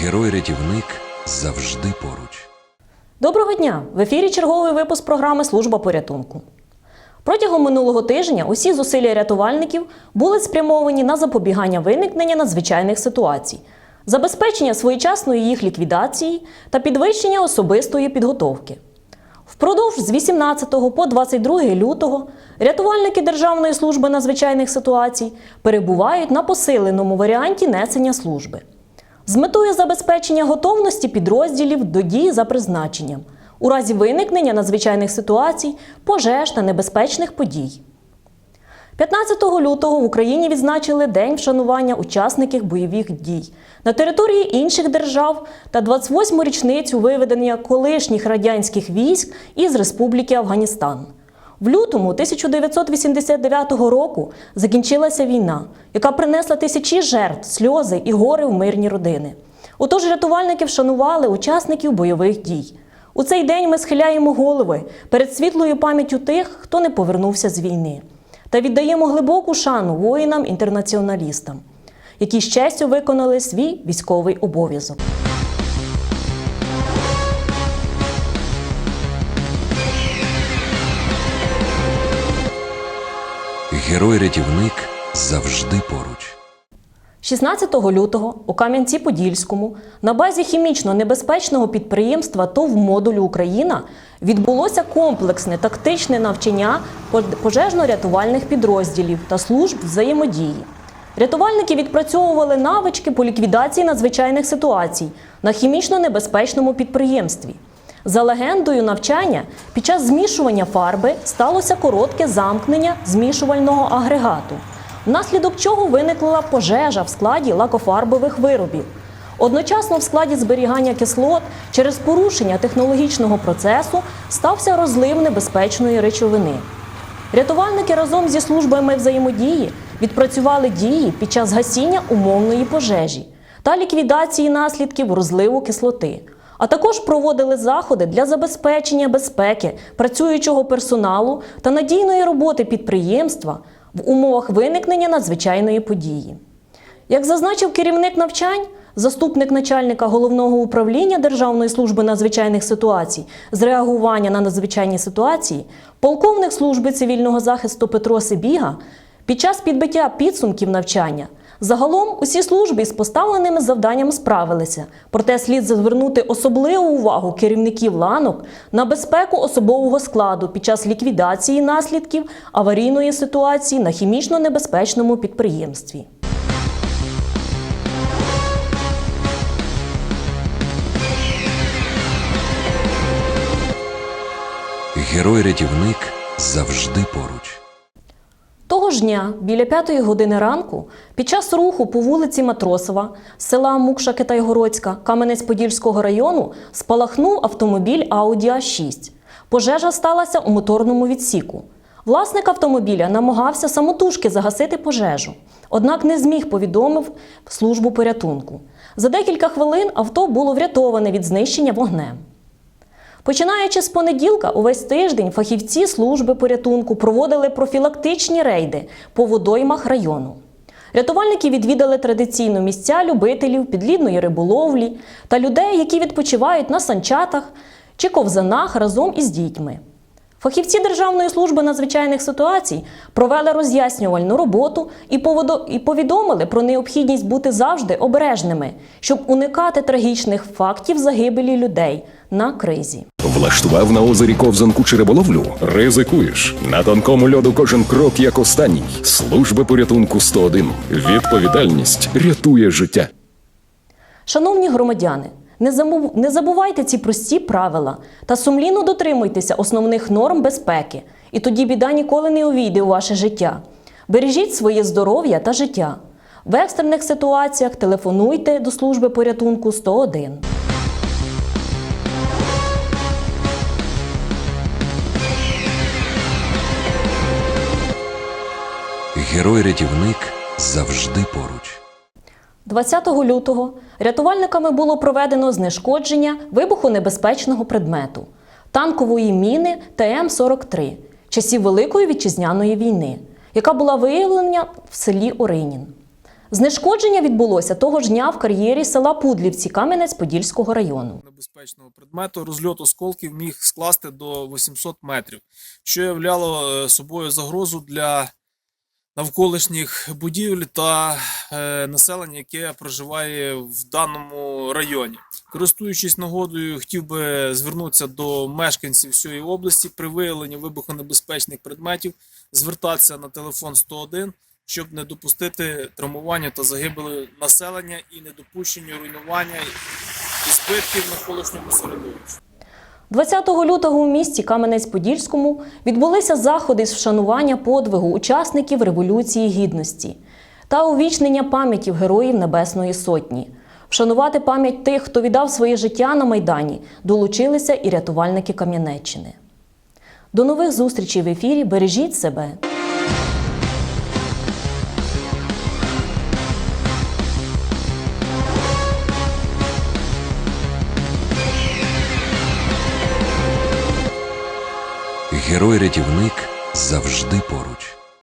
Герой-рятівник завжди поруч. Доброго дня! В ефірі черговий випуск програми Служба порятунку. Протягом минулого тижня усі зусилля рятувальників були спрямовані на запобігання виникнення надзвичайних ситуацій, забезпечення своєчасної їх ліквідації та підвищення особистої підготовки. Впродовж з 18 по 22 лютого рятувальники Державної служби надзвичайних ситуацій перебувають на посиленому варіанті несення служби з метою забезпечення готовності підрозділів до дії за призначенням у разі виникнення надзвичайних ситуацій, пожеж та небезпечних подій. 15 лютого в Україні відзначили День вшанування учасників бойових дій на території інших держав та 28-му річницю виведення колишніх радянських військ із Республіки Афганістан. В лютому 1989 року закінчилася війна, яка принесла тисячі жертв, сльози і гори в мирні родини. Отож рятувальники вшанували учасників бойових дій. У цей день ми схиляємо голови перед світлою пам'яттю тих, хто не повернувся з війни, та віддаємо глибоку шану воїнам-інтернаціоналістам, які з честю виконали свій військовий обов'язок. Герой-рятівник завжди поруч. 16 лютого у Кам'янці-Подільському на базі хімічно небезпечного підприємства ТОВ «Модуль Україна відбулося комплексне тактичне навчання пожежно-рятувальних підрозділів та служб взаємодії. Рятувальники відпрацьовували навички по ліквідації надзвичайних ситуацій на хімічно небезпечному підприємстві. За легендою навчання, під час змішування фарби сталося коротке замкнення змішувального агрегату, внаслідок чого виникла пожежа в складі лакофарбових виробів. Одночасно в складі зберігання кислот через порушення технологічного процесу стався розлив небезпечної речовини. Рятувальники разом зі службами взаємодії відпрацювали дії під час гасіння умовної пожежі та ліквідації наслідків розливу кислоти, а також проводили заходи для забезпечення безпеки працюючого персоналу та надійної роботи підприємства в умовах виникнення надзвичайної події. Як зазначив керівник навчань, заступник начальника головного управління Державної служби надзвичайних ситуацій з реагування на надзвичайні ситуації, полковник служби цивільного захисту Петро Сибіга під час підбиття підсумків навчання загалом усі служби із поставленими завданнями справилися, проте слід звернути особливу увагу керівників ланок на безпеку особового складу під час ліквідації наслідків аварійної ситуації на хімічно небезпечному підприємстві. Герой-рятівник завжди поруч. Ж дня, біля п'ятої години ранку, під час руху по вулиці Матросова, села Мукша Китайгородська Кам'янець-Подільського району спалахнув автомобіль Audi A6. Пожежа сталася у моторному відсіку. Власник автомобіля намагався самотужки загасити пожежу, однак не зміг повідомив службу порятунку. За декілька хвилин авто було врятоване від знищення вогнем. Починаючи з понеділка, увесь тиждень фахівці служби порятунку проводили профілактичні рейди по водоймах району. Рятувальники відвідали традиційно місця любителів підлідної риболовлі та людей, які відпочивають на санчатах чи ковзанах разом із дітьми. Фахівці Державної служби надзвичайних ситуацій провели роз'яснювальну роботу і повідомили про необхідність бути завжди обережними, щоб уникати трагічних фактів загибелі людей на кризі. Влаштував на озері ковзанку чи риболовлю? Ризикуєш. На тонкому льоду кожен крок як останній. Служба порятунку 101. Відповідальність рятує життя. Шановні громадяни, не забув- не забувайте ці прості правила та сумлінно дотримуйтеся основних норм безпеки, і тоді біда ніколи не увійде у ваше життя. Бережіть своє здоров'я та життя. В екстрених ситуаціях телефонуйте до служби порятунку 101. Герой-рятівник завжди поруч. 20 лютого рятувальниками було проведено знешкодження вибухонебезпечного предмету танкової міни ТМ-43 часів Великої вітчизняної війни, яка була виявлена в селі Оринін. Знешкодження відбулося того ж дня в кар'єрі села Пудлівці Кам'янець-Подільського району. небезпечного предмету розльот осколків міг скласти до 800 метрів, що являло е, собою загрозу для навколишніх будівель та е, населення, яке проживає в даному районі. Користуючись нагодою, хотів би звернутися до мешканців всієї області при виявленні вибухонебезпечних предметів, звертатися на телефон 101, щоб не допустити травмування та загибелі населення і недопущення руйнування і збитків навколишньому середовищу. 20 лютого у місті Кам'янець-Подільському відбулися заходи з вшанування подвигу учасників Революції Гідності та увічнення пам'ятів Героїв Небесної Сотні. Вшанувати пам'ять тих, хто віддав своє життя на Майдані, долучилися і рятувальники Кам'янеччини. До нових зустрічей в ефірі. Бережіть себе. Герой-рятівник завжди поруч.